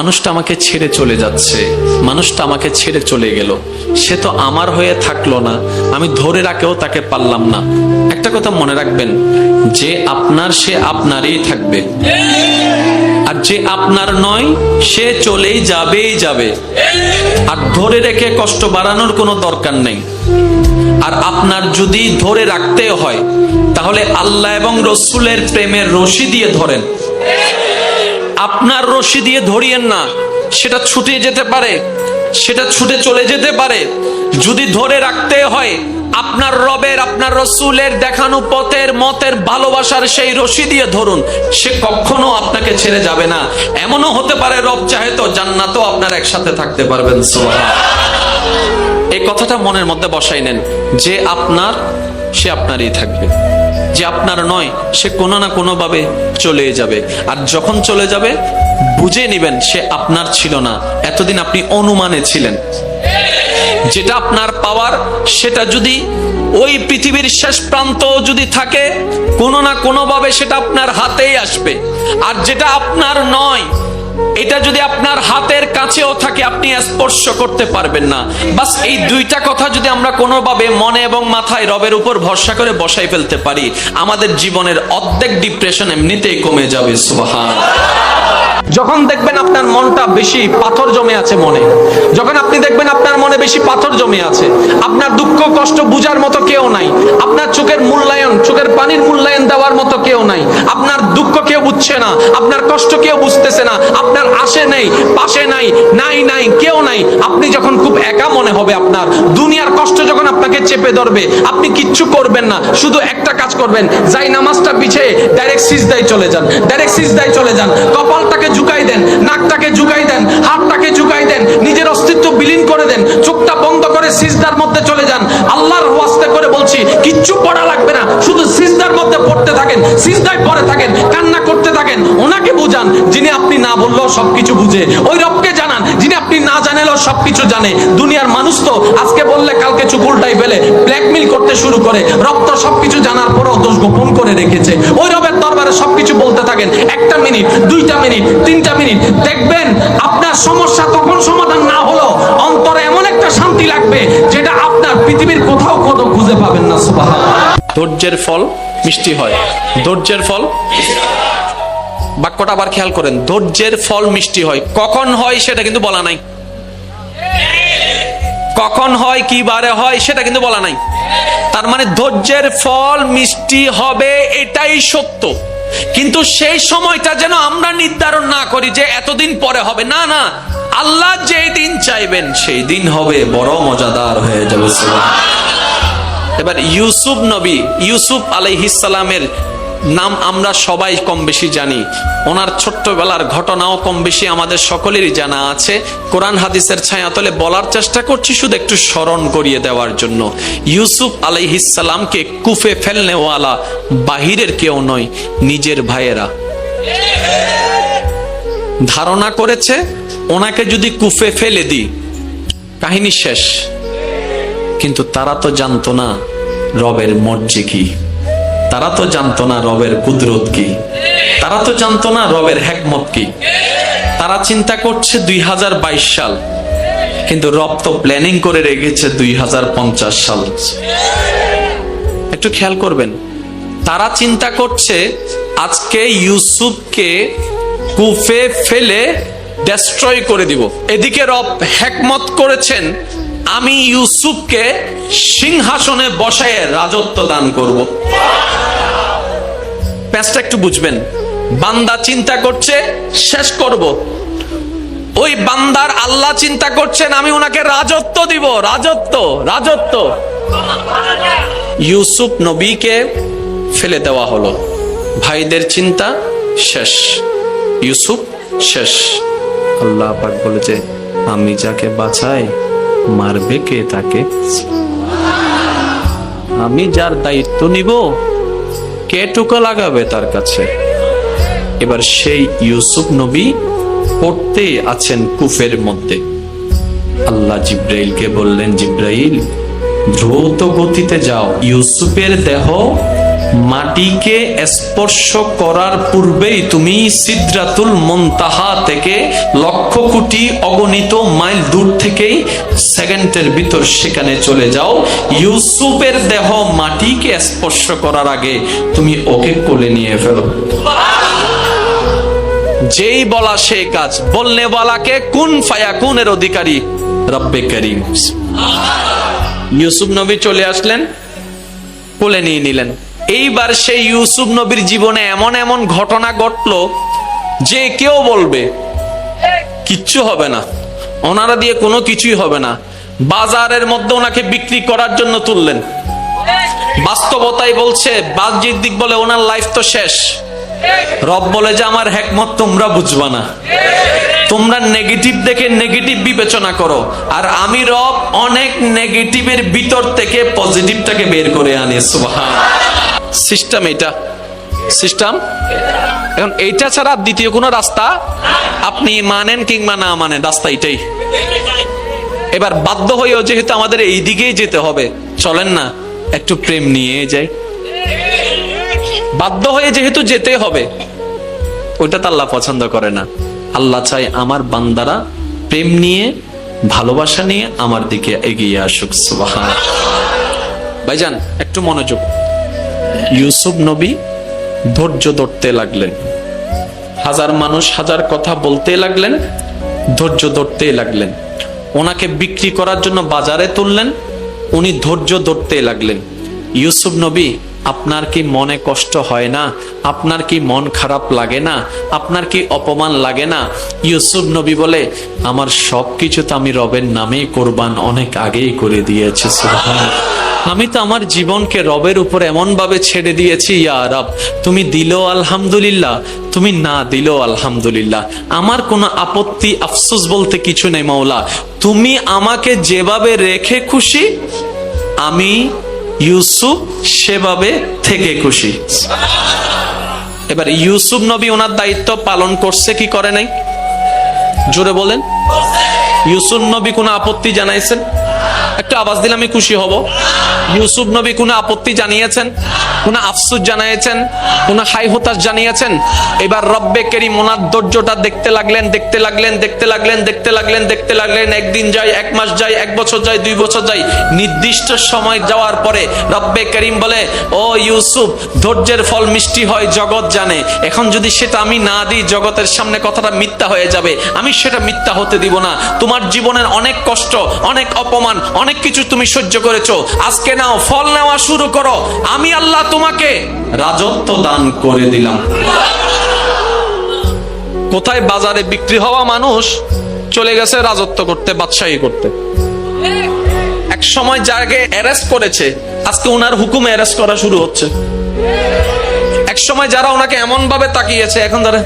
মানুষটা আমাকে ছেড়ে চলে যাচ্ছে। মানুষটা আমাকে ছেড়ে চলে গেল। সে তো আমার হয়ে থাকল না। আমি ধরে রাখেও তাকে পারলাম না। একটা কথা মনে রাখবেন, যে আপনার সে আপনারই থাকবে। আর যে আপনার নয়, সে চলেই যাবেই যাবে। আর ধরে রেখে কষ্ট বাড়ানোর কোনো দরকার নেই। আর আপনার যদি ধরে রাখতে হয়, তাহলে আল্লাহ এবং রসুলের প্রেমের রশি দিয়ে ধরেন। আপনার রশি দিয়ে ধরিয়েন না। সেটা ছুটে যেতে পারে, সেটা ছুটে চলে যেতে পারে। যদি ধরে রাখতে হয়, আপনার রবের, আপনার রসুলের দেখানো পথের, মতের, ভালোবাসার সেই রশি দিয়ে ধরুন, সে কখনো আপনাকে ছেড়ে যাবে না। এমনও হতে পারে রব চাহে তো জান্নাতও আপনার একসাথে থাকতে পারবেন এই কথাটা মনের মধ্যে বসাই নেন, যে আপনার, সে আপনারই থাকবে। যে আপনার নয়, সে কোনো না কোনো ভাবে চলে যাবে। আর যখন চলে যাবে, বুঝে নেবেন সে আপনার ছিল না। এতদিন আপনি অনুমানে ছিলেন। যেটা আপনার পাওয়ার, সেটা যদি ওই পৃথিবীর শেষ প্রান্ত যদি থাকে, কোনো না কোনো ভাবে সেটা আপনার হাতেই আসবে। আর যেটা আপনার নয় এটা যদি আপনার হাতের কাছেও থাকে, আপনি স্পর্শ করতে পারবেন না। বাস এই দুইটা কথা যদি আমরা কোনোভাবে মনে এবং মাথায় রবের উপর ভরসা করে বসাই ফেলতে পারি, আমাদের জীবনের অর্ধেক ডিপ্রেশন এমনিতেই কমে যাবে, সুবহান। যখন দেখবেন আপনার মনটা বেশি পাথর জমে আছে মনে, যখন আপনি দেখবেন আপনার মনে বেশি পাথর জমে আছে, আপনার দুঃখ কষ্ট বুঝার মতো কেউ নাই আপনার চোখের মূল্যায়ন, চোখের পানির মূল্যায়ন দেওয়ার মতো কেউ নাই। আপনার দুঃখ কেউ বুঝছে না, আপনার কষ্ট কেউ বুঝতেছে না, আপনার আসে নেই, পাশে নাই নাই নাই, কেউ নাই। আপনি যখন খুব একা মনে হবে আপনার, দুনিয়ার কষ্ট যখন আপনাকে চেপে ধরবে, আপনি কিচ্ছু করবেন না, শুধু একটা কাজ করবেন, যাই নামাজটা পিছিয়ে ডাইরেক্ট সিজদায় চলে যান ডাইরেক্ট সিজদায় চলে যান, কপালটাকে ঝুঁকাই দেন, নাকটাকে ঝুঁকাই দেন, হাতটাকে ঝুঁকাই দেন, নিজের অস্তিত্ব বিলীন করে দেন, চোখটা বন্ধ করে সিজদার মধ্যে চলে যান। আল্লাহর ওয়াস্তে করে বলছি কিচ্ছু পড়া লাগবে না। শুধু সিজদার মধ্যে পড়তে থাকেন, সিজদায় পড়ে থাকেন, কান্না করতে থাকেন। ওনাকে বুঝান, যিনি আপনি না বললেও সবকিছু বুঝে। ওই রবকে জানান, যিনি আপনি না জানেলেও সবকিছু জানে। দুনিয়ার মানুষ তো আজকে বললে, কালকে চুপ উল্টাই ফেলে ব্ল্যাকমেল করতে শুরু করে। রব তো সবকিছু জানার পরেও দোষ গোপন করে রেখেছে। ওই রবের দরবারে সবকিছু বলতে থাকেন। একটা মিনিট, দুইটা মিনিট, তিনটা মিনিট। দেখবেন, আপনার সমস্যা তখন সমাধান না হলো অন্তরে এমন একটা শান্তি লাগবে, যেটা আপনার পৃথিবীর কোথাও কোথাও খুঁজে পাবেন না সুবাহ ধৈর্যের ফল মিষ্টি হয়। ধৈর্যের ফল? বাক্যটা আবার খেয়াল করেন। ধৈর্যের ফল মিষ্টি হয়। কখন হয় সেটা কিন্তু বলা নাই। কখন হয়, কি বারে হয় সেটা কিন্তু বলা নাই। তার মানে ধৈর্যের ফল মিষ্টি হবে এটাই সত্য। কিন্তু সেই সময়টা যেন আমরা নির্ধারণ না করি যে এতদিন পরে হবে। না না আল্লাহ যেই দিন চাইবেন সেই দিন হবে, বড় মজাদার হয়ে যাবে এবার ইউসুফ নবী, ইউসুফ আলাইহিসালামের নাম আমরা সবাই কম বেশি জানি। ওনার ছোট্টবেলার ঘটনাও কম বেশি আমাদের সকলেরই জানা আছে। কোরআন হাদিসের ছায়াতলে বলার চেষ্টা করছি, শুধু একটু স্মরণ করিয়ে দেওয়ার জন্য। ইউসুফ আলাইহিসালামকে কুফে ফেলনেওয়ালা বাহিরের কেউ নয়, নিজের ভাইয়েরা। ধারণা করেছে ওনাকে যদি কুফে ফেলে দিই, কাহিনী শেষ। কিন্তু তারা তো জানতো না রবের মর্জি কি। তারা তো জানতো না রবের কুদরত কি। তারা তো জানতো না রবের হেকমত কি। তারা চিন্তা করছে দুই সাল। কিন্তু রব তো প্ল্যানিং করে রেখেছে দুই হাজার পঞ্চাশ সাল। একটু খেয়াল করবেন, তারা চিন্তা করছে আজকে ইউসুফকে কুফে ফেলে ডেস্ট্রয় করে দিব। এদিকে রব হেকমত করেছেন, আমি ইউসুফকে সিংহাসনে বসায় রাজত্ব দান করব। প্যাচটা একটু বুঝবেন। বান্দা চিন্তা করছে, শেষ করব। ওই বান্দার আল্লাহ চিন্তা করছেন, আমি ওনাকে রাজত্ব দিব, রাজত্ব রাজত্ব। ইউসুফ নবীকে ফেলে দেওয়া হলো। ভাইদের চিন্তা শেষ, ইউসুফ শেষ। আল্লাহ পাক বলেছে আমি যাকে বাঁচাই, মারবে কে তাকে? আমি যার দায়িত্ব নিব, কে টুকা লাগাবে তার কাছে? এবার সেই ইউসুফ নবী পড়তে আছেন কুফের মধ্যে। আল্লাহ জিব্রাইলকে বললেন, জিব্রাইল, দ্রুত গতিতে যাও। ইউসুফের দেহ মাটিকে স্পর্শ করার পূর্বেই তুমি সিদ্রাতুল মন্তাহা থেকে লক্ষ কোটি অগণিত মাইল দূর থেকেই সেকেন্ডের ভিতর সেখানে চলে যাও। ইউসুফের দেহ মাটিকে স্পর্শ করার আগে তুমি ওকে কোলে নিয়ে ফেলো। যেই বলা সেই কাজ। বলনে বলাকে, কোন ফায়া কোনের অধিকারী? রব্বে ইউসুফ নবী চলে আসলেন, কোলে নিয়ে নিলেন। এইবার সেই ইউসুফ নবীর জীবনে এমন এমন ঘটনা ঘটলো যে কেউ বলবে, কিচ্ছু হবে না, ওনারা দিয়ে কোনো কিছুই হবে না। বাজারের মধ্যে ওনাকে বিক্রি করার জন্য তুললেন। বাস্তবতাই বলছে, বাহ্যিক দিক বলে ওনার লাইফ তো শেষ। রব বলে যে, আমার হ্যাকমত তোমরা বুঝবা না। তোমরা নেগেটিভ দেখে নেগেটিভ বিবেচনা করো। আর আমি রব অনেক নেগেটিভের ভিতর থেকে পজিটিভটাকে বের করে আনি, সুবহান। সিস্টেম এটা সিস্টেম? এখন এইটা ছাড়া দ্বিতীয় কোনো রাস্তা আপনি মানেন কিংবা না মানেন, রাস্তা এটাই এবার বাধ্য হয়েও যেহেতু আমাদের এই দিকেই যেতে হবে, চলেন না, একটু প্রেম নিয়ে যাই। বাধ্য হয়ে যেহেতু যেতে হবে, ওইটা তো আল্লাহ পছন্দ করে না। আল্লাহ চাই আমার বান্দারা প্রেম নিয়ে, ভালোবাসা নিয়ে আমার দিকে এগিয়ে আসুক ভাইজান, একটু মনোযোগ। ইউসুফ নবী ধৈর্য ধরতে লাগলেন। হাজার মানুষ হাজার কথা বলতে লাগলেন, ধৈর্য ধরতে লাগলেন। ওনাকে বিক্রি করার জন্য বাজারে তুললেন, উনি ধৈর্য ধরতে লাগলেন। ইউসুফ নবী আপনার কি মনে কষ্ট হয় না? আপনার কি মন খারাপ লাগে না? আপনার কি অপমান লাগে না? ইউসুফ নবী বলে, আমার সব কিছু তো আমি রবের নামেই কোরবান অনেক আগেই করে দিয়েছি। আমি তো আমার জীবনকে রবের উপর এমন ভাবে ছেড়ে দিয়েছি, ইয়া রব, তুমি দিলো আলহামদুলিল্লাহ, তুমি না দিলো আলহামদুলিল্লাহ। আমার কোনো আপত্তি, আফসোস বলতে কিছু নেই, মাওলা। তুমি আমাকে যেভাবে রেখে খুশি, আমি ইউসুফ সেভাবে থেকে খুশি। এবার ইউসুফ নবী ওনার দায়িত্ব পালন করছে, কি করে নাই? জোরে বলেন। ইউসুফ নবী কোনো আপত্তি জানাইছেন? একটা আওয়াজ দিলে আমি খুশি হব। ইউসুফ নবী কোনো আপত্তি জানিয়েছেন, কোন আফসুস জানিয়েছেন, কোন হাই হতাশ জানিয়েছেন? এবার রব্বে কেরিম ওনার ধৈর্যটা দেখতে লাগলেন দেখতে লাগলেন দেখতে লাগলেন দেখতে লাগলেন দেখতে লাগলেন, একদিন যায়, এক মাস যায়, এক বছর যায়, দুই বছর যায়। নির্দিষ্ট সময় যাওয়ার পরে রব্বে করিম বলে, ও ইউসুফ, ধৈর্যের ফল মিষ্টি হয়, জগৎ জানে। এখন যদি সেটা আমি না দিই, জগতের সামনে কথাটা মিথ্যা হয়ে যাবে। আমি সেটা মিথ্যা হতে দিব না। তোমার জীবনের অনেক কষ্ট, অনেক অপমান, অনেক কিছু তুমি সহ্য করেছ। আজকে নাও, ফল নেওয়া শুরু করো। আমি আল্লাহ তোমাকে রাজত্ব দান করে দিলাম। কোথায় বাজারে বিক্রি হওয়া মানুষ চলে গেছে রাজত্ব করতে, বাদশাহী করতে? এক সময় যাকে অ্যারেস্ট করেছে, আজকে ওনার হুকুমে অ্যারেস্ট করা শুরু হচ্ছে। এক সময় যারা ওনাকে এমন ভাবে তাকিয়েছে, এখন ধরে